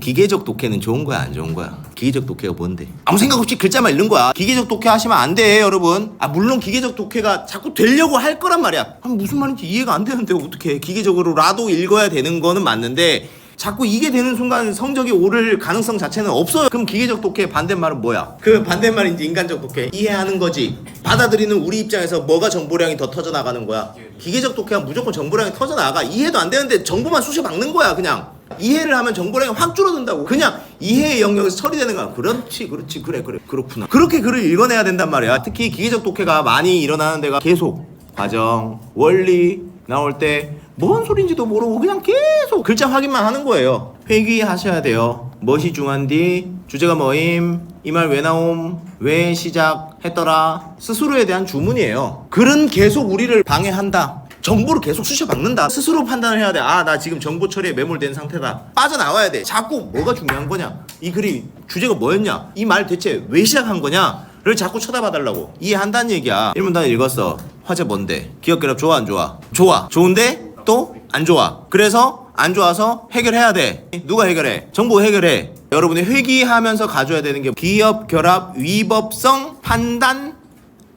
기계적 독해는 좋은 거야 안 좋은 거야? 기계적 독해가 뭔데? 아무 생각 없이 글자만 읽는 거야. 기계적 독해 하시면 안 돼, 여러분. 아 물론 기계적 독해가 자꾸 되려고 할 거란 말이야. 아, 무슨 말인지 이해가 안 되는데 어떻게 기계적으로라도 읽어야 되는 거는 맞는데 자꾸 이게 되는 순간 성적이 오를 가능성 자체는 없어요. 그럼 기계적 독해 반대말은 뭐야? 그 반대말이 이제 인간적 독해. 이해하는 거지. 받아들이는 우리 입장에서 뭐가 정보량이 더 터져 나가는 거야? 기계적 독해가 무조건 정보량이 터져 나가. 이해도 안 되는데 정보만 쑤셔 박는 거야, 그냥. 이해를 하면 정보량이 확 줄어든다고. 그냥 이해의 영역에서 처리되는 거야. 그렇지, 그렇지, 그래, 그래, 그렇구나. 그렇게 글을 읽어내야 된단 말이야. 특히 기계적 독해가 많이 일어나는 데가 계속 과정, 원리 나올 때 뭔 소린지도 모르고 그냥 계속 글자 확인만 하는 거예요. 회귀하셔야 돼요. 멋이 중한디 주제가 뭐임 이 말 왜 나옴 왜 시작했더라 스스로에 대한 주문이에요. 글은 계속 우리를 방해한다. 정보를 계속 쑤셔 박는다. 스스로 판단을 해야 돼. 아, 나 지금 정보 처리에 매몰된 상태다. 빠져나와야 돼. 자꾸 뭐가 중요한 거냐? 이 글이 주제가 뭐였냐? 이 말 대체 왜 시작한 거냐? 를 자꾸 쳐다봐 달라고 이해한다는 얘기야 1문 단위 읽었어 화제 뭔데 기억 결합 좋아 안 좋아 좋아 좋은데 또 안 좋아 그래서 안 좋아서 해결해야 돼 누가 해결해 정부 해결해 여러분이 회귀하면서 가져야 되는 게 기업 결합 위법성 판단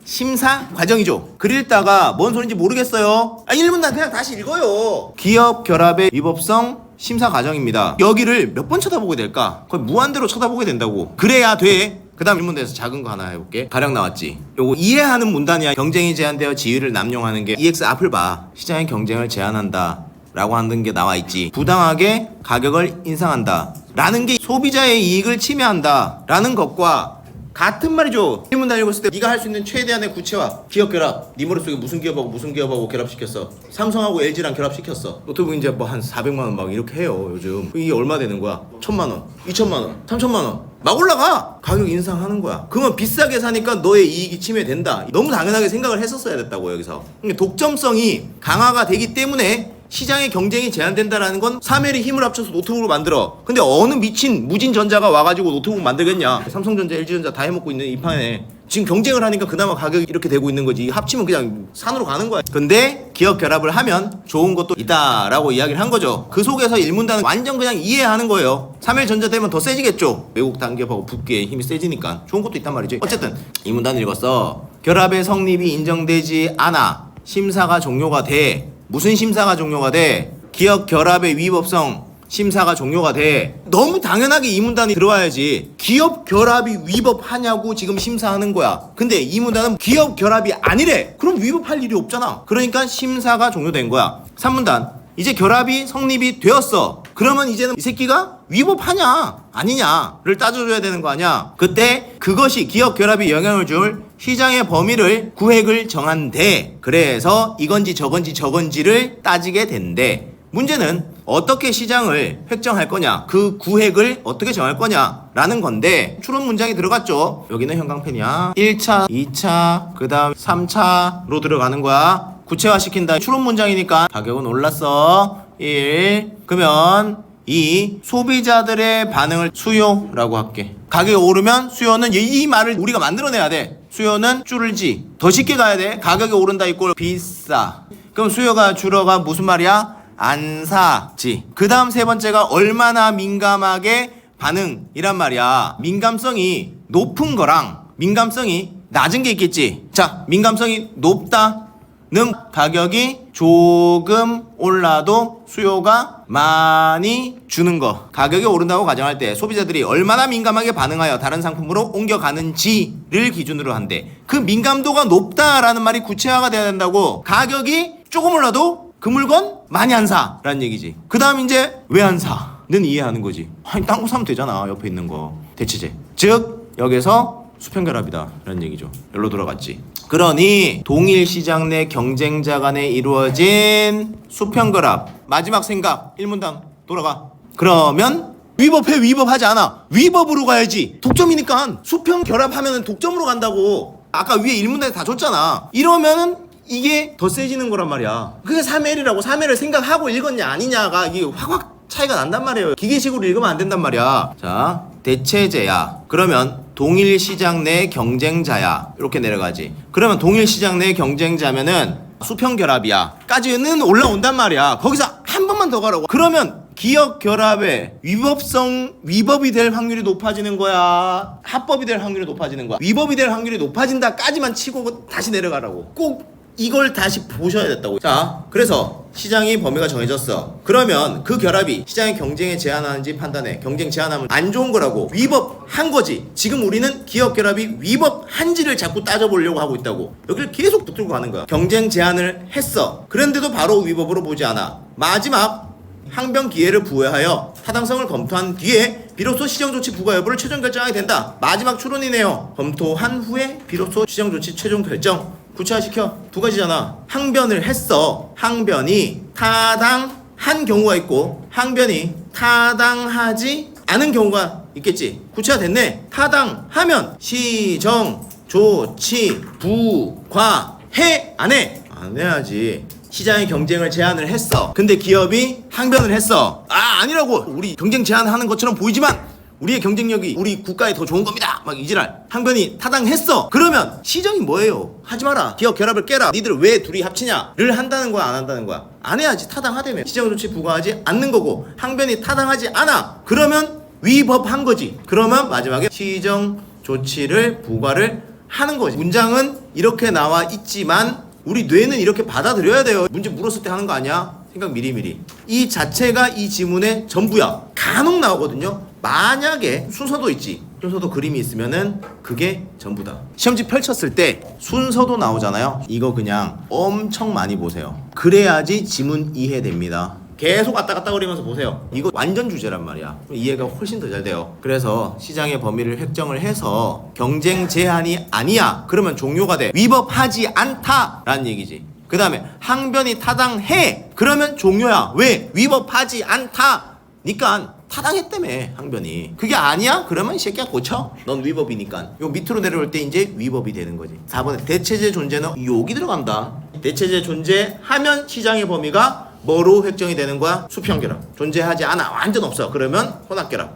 심사 과정이죠. 글 읽다가 뭔 소린지 모르겠어요. 아, 1분 난 그냥 다시 읽어요. 기업 결합의 위법성 심사 과정입니다. 여기를 몇 번 쳐다보게 될까? 거의 무한대로 쳐다보게 된다고. 그래야 돼. 그 다음 1문단에서 작은 거 하나 해볼게. 가령 나왔지. 요거 이해하는 문단이야. 경쟁이 제한되어 지위를 남용하는 게 EX 앞을 봐. 시장의 경쟁을 제한한다. 라고 하는 게 나와 있지. 부당하게 가격을 인상한다. 라는 게 소비자의 이익을 침해한다. 라는 것과 같은 말이죠. 1문 단 읽었을 때 네가 할 수 있는 최대한의 구체화. 기업 결합. 네 머릿속에 무슨 기업하고 무슨 기업하고 결합시켰어. 삼성하고 LG랑 결합시켰어. 노트북 이제 뭐 한 400만 원 막 이렇게 해요 요즘. 이게 얼마 되는 거야? 천만 원, 이천만 원, 삼천만 원. 막 올라가! 가격 인상하는 거야. 그러면 비싸게 사니까 너의 이익이 침해된다. 너무 당연하게 생각을 했었어야 됐다고 여기서. 그러니까 독점성이 강화가 되기 때문에 시장의 경쟁이 제한된다라는 건 3L이 힘을 합쳐서 노트북을 만들어. 근데 어느 미친 무진전자가 와가지고 노트북 만들겠냐? 삼성전자, LG전자 다 해먹고 있는 이 판에 지금 경쟁을 하니까 그나마 가격이 이렇게 되고 있는 거지. 합치면 그냥 산으로 가는 거야. 근데 기업 결합을 하면 좋은 것도 있다라고 이야기를 한 거죠. 그 속에서 일문단은 완전 그냥 이해하는 거예요. 3L전자 되면 더 세지겠죠. 외국 단기업하고 붙기에 힘이 세지니까 좋은 것도 있단 말이지. 어쨌든 이 문단 읽었어. 결합의 성립이 인정되지 않아 심사가 종료가 돼. 무슨 심사가 종료가 돼? 기업 결합의 위법성 심사가 종료가 돼. 너무 당연하게 이 문단이 들어와야지. 기업 결합이 위법하냐고 지금 심사하는 거야. 근데 이 문단은 기업 결합이 아니래. 그럼 위법할 일이 없잖아. 그러니까 심사가 종료된 거야. 3문단. 이제 결합이 성립이 되었어. 그러면 이제는 이 새끼가 위법하냐 아니냐를 따져줘야 되는 거 아니야. 그때 그것이 기업 결합이 영향을 줄 시장의 범위를 구획을 정한대. 그래서 이건지 저건지 저건지를 따지게 된대. 문제는 어떻게 시장을 획정할 거냐, 그 구획을 어떻게 정할 거냐 라는 건데 추론 문장이 들어갔죠. 여기는 형광펜이야. 1차, 2차, 그 다음 3차로 들어가는 거야. 구체화 시킨다. 추론 문장이니까 가격은 올랐어. 1. 그러면 이 소비자들의 반응을 수요라고 할게. 가격이 오르면 수요는 이, 이 말을 우리가 만들어내야 돼. 수요는 줄지. 더 쉽게 가야 돼. 가격이 오른다 이꼴 비싸. 그럼 수요가 줄어가 무슨 말이야? 안 사지. 그 다음 세 번째가 얼마나 민감하게 반응이란 말이야. 민감성이 높은 거랑 민감성이 낮은 게 있겠지. 자, 민감성이 높다. 는 가격이 조금 올라도 수요가 많이 주는 거. 가격이 오른다고 가정할 때 소비자들이 얼마나 민감하게 반응하여 다른 상품으로 옮겨가는지를 기준으로 한대. 그 민감도가 높다라는 말이 구체화가 돼야 된다고. 가격이 조금 올라도 그 물건 많이 안 사. 라는 얘기지. 그 다음 이제 왜 안 사? 는 이해하는 거지. 아니, 딴 거 사면 되잖아. 옆에 있는 거. 대체제. 즉, 여기서 수평결합이다. 라는 얘기죠. 여기로 돌아갔지. 그러니 동일 시장 내 경쟁자 간에 이루어진 수평결합. 마지막 생각. 1문단 돌아가. 그러면 위법해 위법하지 않아. 위법으로 가야지. 독점이니까 수평 결합 하면 독점으로 간다고. 아까 위에 1문단에 다 줬잖아. 이러면은 이게 더 세지는 거란 말이야. 그게 3L이라고 3L을 생각하고 읽었냐 아니냐가 이게 확확 차이가 난단 말이에요. 기계식으로 읽으면 안 된단 말이야. 자, 대체제야. 그러면 동일 시장 내 경쟁자야. 이렇게 내려가지. 그러면 동일 시장 내 경쟁자면은 수평 결합이야. 까지는 올라온단 말이야. 거기서 한 번만 더 가라고. 그러면 기업 결합의 위법성 위법이 될 확률이 높아지는 거야. 합법이 될 확률이 높아지는 거야. 위법이 될 확률이 높아진다까지만 치고 다시 내려가라고. 꼭 이걸 다시 보셔야 됐다고. 자, 그래서 시장이 범위가 정해졌어. 그러면 그 결합이 시장의 경쟁에 제한하는지 판단해. 경쟁 제한하면 안 좋은 거라고. 위법한 거지. 지금 우리는 기업 결합이 위법한지를 자꾸 따져보려고 하고 있다고. 여기를 계속 붙들고 가는 거야. 경쟁 제한을 했어. 그런데도 바로 위법으로 보지 않아. 마지막 항변 기회를 부여하여 타당성을 검토한 뒤에 비로소 시정 조치 부과 여부를 최종 결정하게 된다. 마지막 추론이네요. 검토한 후에 비로소 시정 조치 최종 결정 구체화시켜 두 가지잖아. 항변을 했어. 항변이 타당한 경우가 있고 항변이 타당하지 않은 경우가 있겠지. 구체화됐네. 타당하면 시정 조치 부과 해 안 해? 안 해야지. 시장의 경쟁을 제한을 했어. 근데 기업이 항변을 했어. 아 아니라고. 우리 경쟁 제한하는 것처럼 보이지만 우리의 경쟁력이 우리 국가에 더 좋은 겁니다. 막 이지랄. 항변이 타당했어. 그러면 시정이 뭐예요? 하지 마라. 기업 결합을 깨라. 니들 왜 둘이 합치냐?를 한다는 거야, 안 한다는 거야? 안 해야지. 타당하다며. 시정 조치 부과하지 않는 거고 항변이 타당하지 않아. 그러면 위법한 거지. 그러면 마지막에 시정 조치를 부과를 하는 거지. 문장은 이렇게 나와 있지만 우리 뇌는 이렇게 받아들여야 돼요. 문제 물었을 때 하는 거 아니야? 생각 미리미리. 이 자체가 이 지문의 전부야. 간혹 나오거든요. 만약에 순서도 있지. 순서도 그림이 있으면은 그게 전부다. 시험지 펼쳤을 때 순서도 나오잖아요. 이거 그냥 엄청 많이 보세요. 그래야지 지문 이해됩니다. 계속 왔다 갔다 거리면서 보세요. 이거 완전 주제란 말이야. 이해가 훨씬 더 잘 돼요. 그래서 시장의 범위를 획정을 해서 경쟁 제한이 아니야. 그러면 종료가 돼. 위법하지 않다 라는 얘기지. 그 다음에 항변이 타당해. 그러면 종료야. 왜? 위법하지 않다. 니까 타당했다며 항변이. 그게 아니야? 그러면 이 새끼야 고쳐. 넌 위법이니까. 요 밑으로 내려올 때 이제 위법이 되는 거지. 4번에 대체제 존재는 여기 들어간다. 대체제 존재하면 시장의 범위가 뭐로 획정이 되는 거야? 수평결합. 존재하지 않아. 완전 없어. 그러면 혼합결합